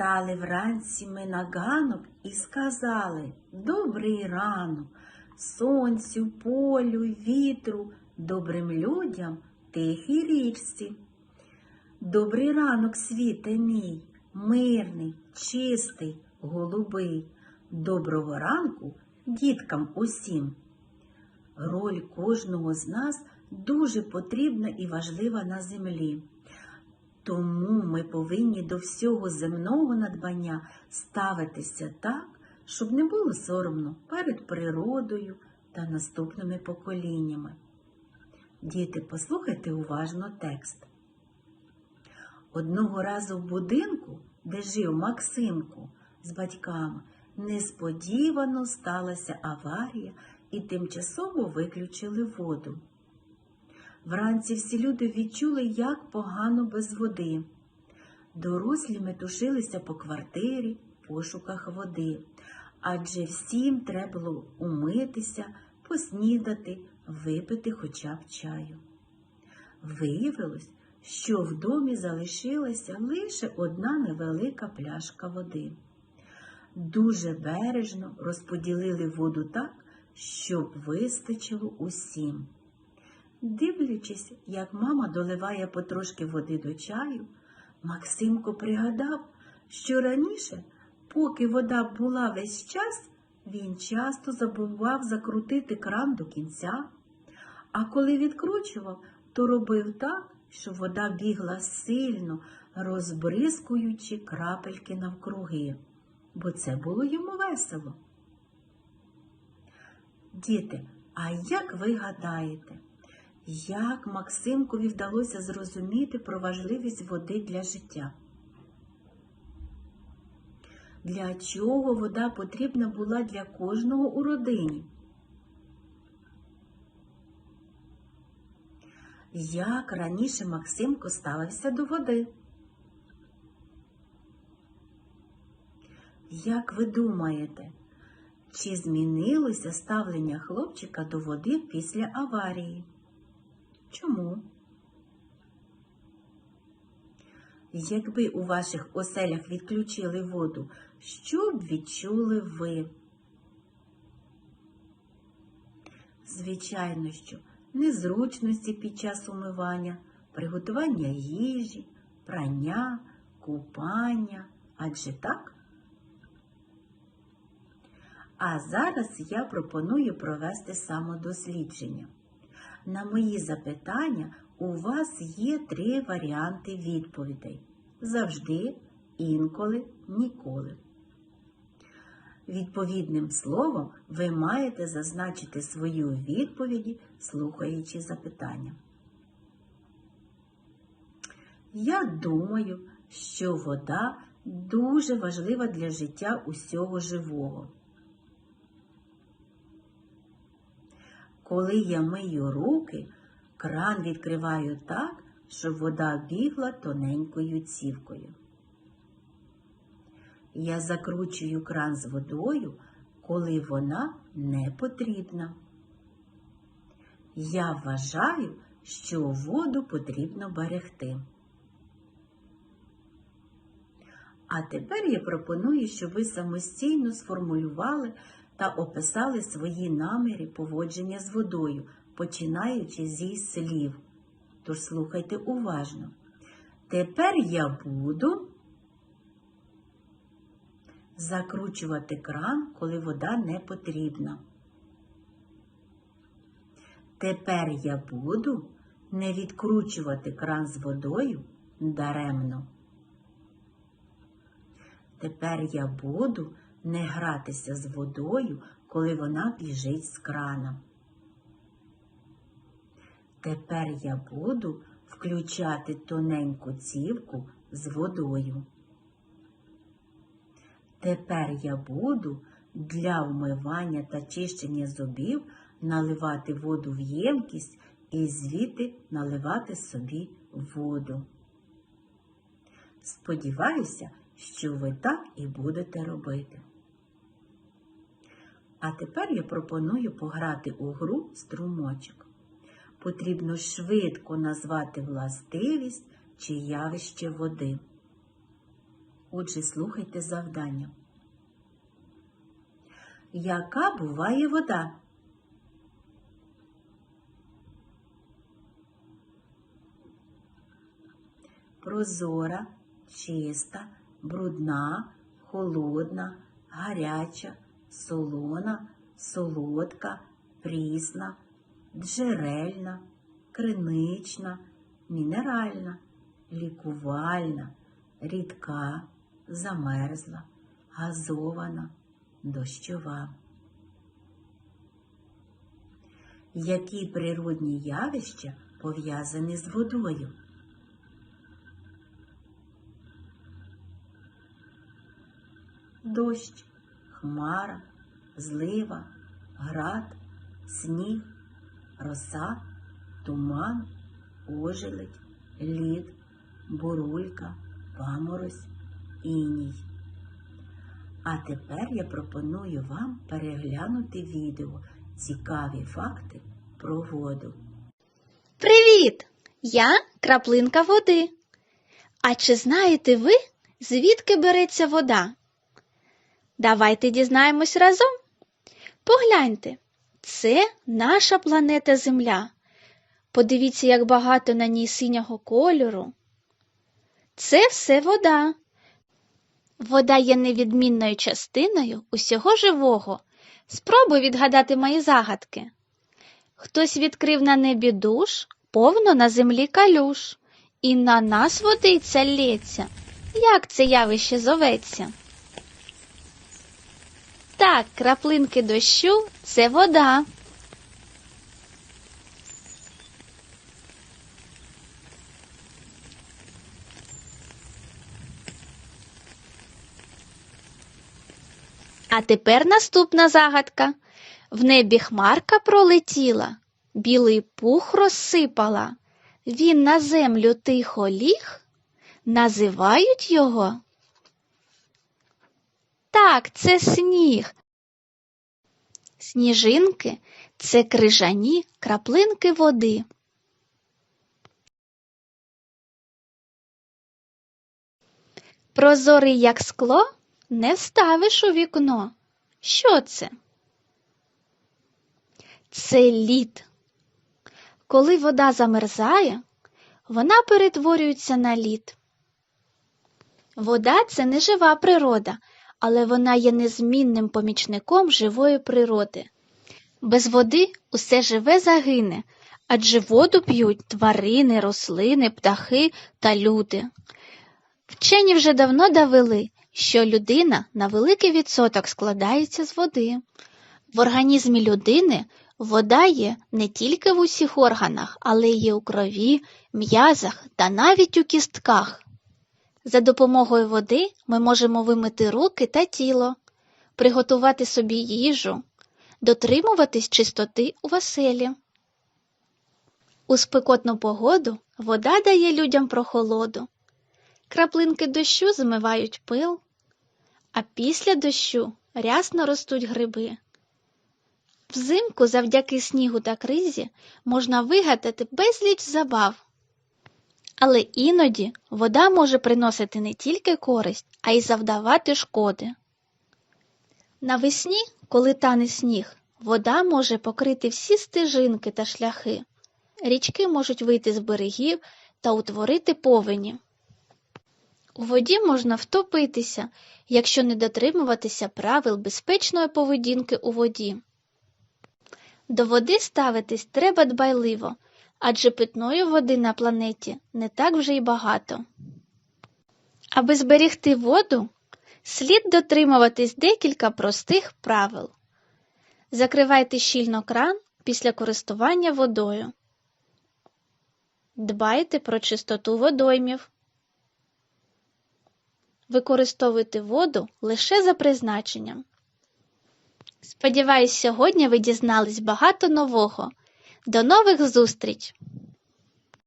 Стали вранці ми на ганок і сказали Добрий ранок, сонцю, полю, вітру, добрим людям, тихій річці. Добрий ранок, світе мій, мирний, чистий, голубий. Доброго ранку діткам усім. Роль кожного з нас дуже потрібна і важлива на землі. Тому ми повинні до всього земного надбання ставитися так, щоб не було соромно перед природою та наступними поколіннями. Діти, послухайте уважно текст. Одного разу в будинку, де жив Максимко з батьками, несподівано сталася аварія і тимчасово виключили воду. Вранці всі люди відчули, як погано без води. Дорослі метушилися по квартирі в пошуках води, адже всім треба було умитися, поснідати, випити хоча б чаю. Виявилось, що в домі залишилася лише одна невелика пляшка води. Дуже бережно розподілили воду так, щоб вистачило усім. Дивлячись, як мама доливає потрошки води до чаю, Максимко пригадав, що раніше, поки вода була весь час, він часто забував закрутити кран до кінця, а коли відкручував, то робив так, що вода бігла сильно, розбризкуючи крапельки навкруги, бо це було йому весело. Діти, а як ви гадаєте? Як Максимкові вдалося зрозуміти про важливість води для життя? Для чого вода потрібна була для кожного у родині? Як раніше Максимко ставився до води? Як ви думаєте, чи змінилося ставлення хлопчика до води після аварії? Чому? Якби у ваших оселях відключили воду, що б відчули ви? Звичайно, що незручності під час умивання, приготування їжі, прання, купання, адже так? А зараз я пропоную провести самодослідження. На мої запитання у вас є три варіанти відповідей. Завжди, інколи, ніколи. Відповідним словом ви маєте зазначити свої відповіді, слухаючи запитання. Я думаю, що вода дуже важлива для життя усього живого. Коли я мию руки, кран відкриваю так, щоб вода бігла тоненькою цівкою. Я закручую кран з водою, коли вона не потрібна. Я вважаю, що воду потрібно берегти. А тепер я пропоную, щоб ви самостійно сформулювали та описали свої наміри поводження з водою, починаючи зі слів. Тож слухайте уважно. Тепер я буду закручувати кран, коли вода не потрібна. Тепер я буду не відкручувати кран з водою даремно. Тепер я буду не гратися з водою, коли вона біжить з крана. Тепер я буду включати тоненьку цівку з водою. Тепер я буду для вмивання та чищення зубів наливати воду в ємкість і звідти наливати собі воду. Сподіваюся, що ви так і будете робити. А тепер я пропоную пограти у гру струмочок. Потрібно швидко назвати властивість чи явище води. Отже, слухайте завдання. Яка буває вода? Прозора, чиста, брудна, холодна, гаряча, солона, солодка, прісна, джерельна, кринична, мінеральна, лікувальна, рідка, замерзла, газована, дощова. Які природні явища пов'язані з водою? Дощ, хмара, злива, град, сніг, роса, туман, ожеледь, лід, бурулька, паморозь, іній. А тепер я пропоную вам переглянути відео Цікаві факти про воду. Привіт! Я краплинка води. А чи знаєте ви, звідки береться вода? Давайте дізнаємось разом. Погляньте, це наша планета Земля. Подивіться, як багато на ній синього кольору. Це все вода. Вода є невідмінною частиною усього живого. Спробуй відгадати мої загадки. Хтось відкрив на небі душ, повно на землі калюш, і на нас водиця лється. Як це явище зоветься? Так, краплинки дощу це вода. А тепер наступна загадка. В небі хмарка пролетіла, білий пух розсипала. Він на землю тихо ліг, називають його. Так, це сніг. Сніжинки це крижані краплинки води. Прозорий, як скло, не вставиш у вікно. Що це? Це лід. Коли вода замерзає, вона перетворюється на лід. Вода це не жива природа, але вона є незмінним помічником живої природи. Без води усе живе загине, адже воду п'ють тварини, рослини, птахи та люди. Вчені вже давно довели, що людина на великий відсоток складається з води. В організмі людини вода є не тільки в усіх органах, але й у крові, м'язах та навіть у кістках. За допомогою води ми можемо вимити руки та тіло, приготувати собі їжу, дотримуватись чистоти у веселі. У спекотну погоду вода дає людям прохолоду. Краплинки дощу змивають пил, а після дощу рясно ростуть гриби. Взимку завдяки снігу та кризі можна вигадати безліч забав. Але іноді вода може приносити не тільки користь, а й завдавати шкоди. Навесні, коли тане сніг, вода може покрити всі стежинки та шляхи. Річки можуть вийти з берегів та утворити повені. У воді можна втопитися, якщо не дотримуватися правил безпечної поведінки у воді. До води ставитись треба дбайливо, адже питної води на планеті не так вже й багато. Аби зберігти воду, слід дотримуватись декілька простих правил. Закривайте щільно кран після користування водою. Дбайте про чистоту водоймів. Використовуйте воду лише за призначенням. Сподіваюсь, сьогодні ви дізнались багато нового. До нових зустріч!